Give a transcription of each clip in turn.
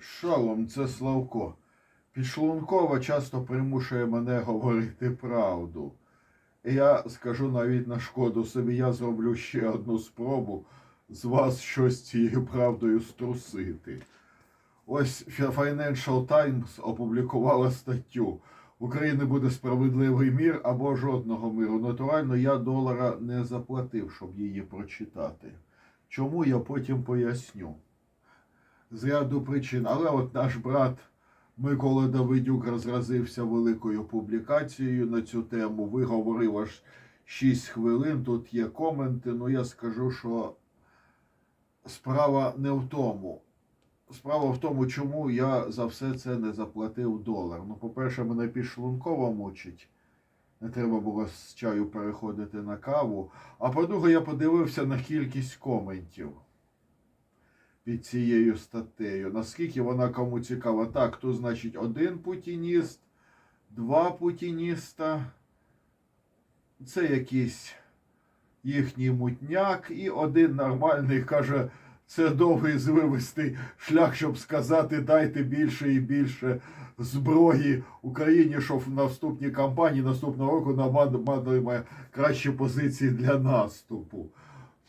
Шалом, це Славко. Підшлункова часто примушує мене говорити правду. Я скажу навіть на шкоду собі, я зроблю ще одну спробу з вас щось цією правдою струсити. Ось Financial Times опублікувала статтю. В Україні буде справедливий мір або жодного миру. Натурально, я долара не заплатив, щоб її прочитати. Чому я потім поясню? З ряду причин. Але от наш брат Микола Давидюк розразився великою публікацією на цю тему. Ви говорив аж 6 хвилин. Тут є коменти. Ну я скажу, що справа не в тому. Справа в тому, чому я за все це не заплатив долар. Ну, по-перше, мене підшлунково мучить. Не треба було з чаю переходити на каву. А по-друге, я подивився на кількість коментів під цією статтею. Наскільки вона кому цікава? Так, то значить один путініст, два путініста. Це якийсь їхній мутняк, і один нормальний каже. Це довгий звивистий шлях, щоб сказати, дайте більше і більше зброї Україні, щоб в наступній кампанії наступного року нам кращі позиції для наступу.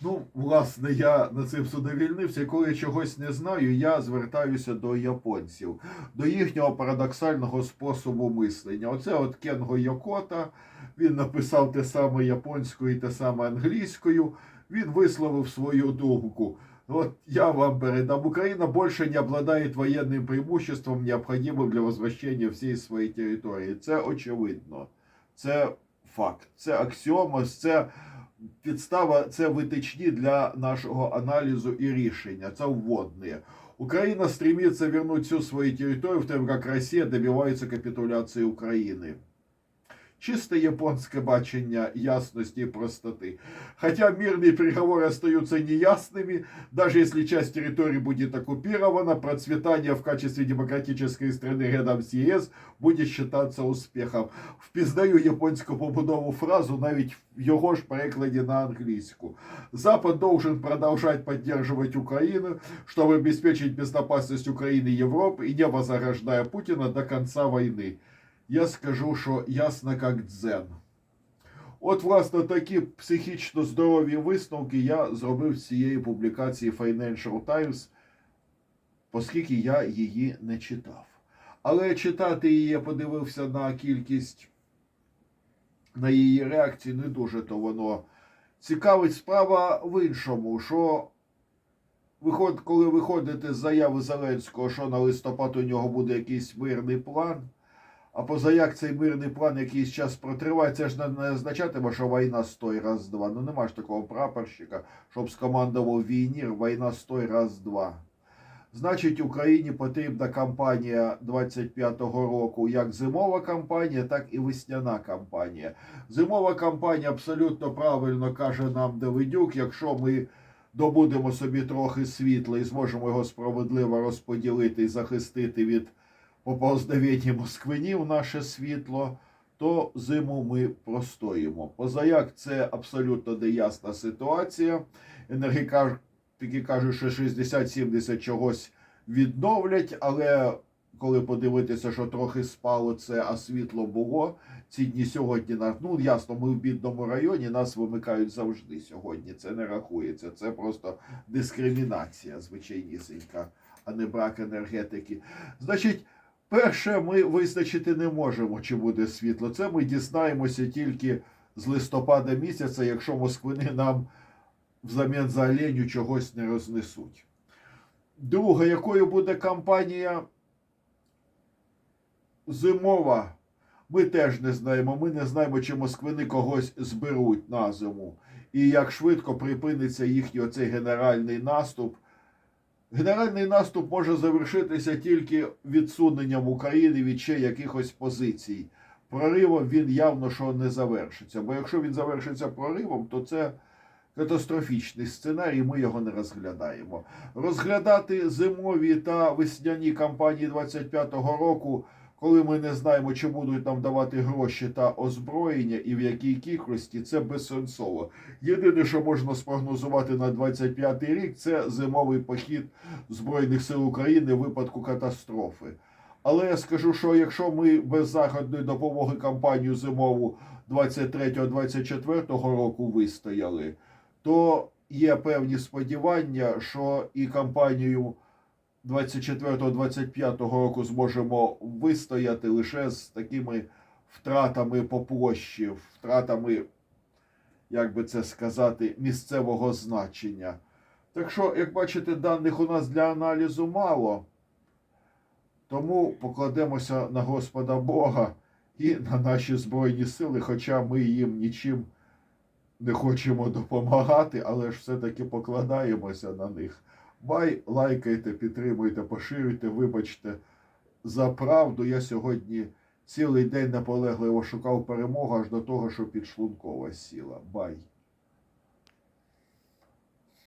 Ну, власне, я на цим задовільнився. Коли я чогось не знаю, я звертаюся до японців, до їхнього парадоксального способу мислення. Оце от Кенго Йокота, він написав те саме японською і те саме англійською. Він висловив свою думку. Вот я вам передам. Украина больше не обладает военным преимуществом, необходимым для возвращения всей своей території. Це очевидно. Це факт. Це аксіома, це підстава, це витичні для нашого аналізу і рішення. Це вводні. Украина стремится вернуть всю свою территорию, в то время как Россия добивается капитуляции Украины. Чисто японское бачення ясности и простоты. Хотя мирные переговоры остаются неясными, даже если часть территории будет оккупирована, процветание в качестве демократической страны рядом с ЕС будет считаться успехом. Впізнаю японську побудову фразу навіть в його ж перекладі на англійську. Запад должен продолжать поддерживать Украину, чтобы обеспечить безопасность Украины и Европы и не возрождая Путина до конца войны. Я скажу, що ясно як дзен. От, власне, такі психічно здорові висновки я зробив з цієї публікації Financial Times, оскільки я її не читав. Але читати її я подивився на кількість на її реакції, не дуже то воно цікавить. Справа в іншому, що коли виходите з заяви Зеленського, що на листопад у нього буде якийсь мирний план. А поза як цей мирний план якийсь час протриває, це ж не, означатиме, що війна стой раз-два. Ну нема ж такого прапорщика, щоб скомандував війні, війна стой раз-два. Значить, Україні потрібна кампанія 25-го року, як зимова кампанія, так і весняна кампанія. Зимова кампанія абсолютно правильно каже нам Давидюк, якщо ми добудемо собі трохи світла і зможемо його справедливо розподілити і захистити від поповздавіння москвинів наше світло, то зиму ми простоїмо. Позаяк це абсолютно неясна ситуація. Енергетики кажуть, що 60-70 чогось відновлять, але коли подивитися, що трохи спало це, а світло було, ці дні сьогодні ну ясно, ми в бідному районі нас вимикають завжди сьогодні. Це не рахується. Це просто дискримінація звичайнісінька, а не брак енергетики. Значить. Перше, ми визначити не можемо, чи буде світло. Це ми дізнаємося тільки з листопада місяця, якщо москвини нам взамін за оленю чогось не рознесуть. Друге, якою буде кампанія зимова, ми теж не знаємо. Ми не знаємо, чи москвини когось зберуть на зиму. І як швидко припиниться їхній оцей генеральний наступ. Генеральний наступ може завершитися тільки відсуненням України від ще якихось позицій. Проривом він явно що не завершиться. Бо якщо він завершиться проривом, то це катастрофічний сценарій, ми його не розглядаємо. Розглядати зимові та весняні кампанії 25-го року, коли ми не знаємо, чи будуть нам давати гроші та озброєння і в якій кількості, це безсенсово. Єдине, що можна спрогнозувати на 25 рік, це зимовий похід Збройних сил України в випадку катастрофи. Але я скажу, що якщо ми без заходної допомоги кампанію зимову 23-24 року вистояли, то є певні сподівання, що і кампанію 24-25 року зможемо вистояти лише з такими втратами по площі, втратами, як би це сказати, місцевого значення. Так що, як бачите, даних у нас для аналізу мало. Тому покладемося на Господа Бога і на наші Збройні Сили, хоча ми їм нічим не хочемо допомагати, але ж все-таки покладаємося на них. Бай, лайкайте, підтримуйте, поширюйте, вибачте за правду. Я сьогодні цілий день наполегливо шукав перемогу аж до того, що підшлункова сіла. Бай.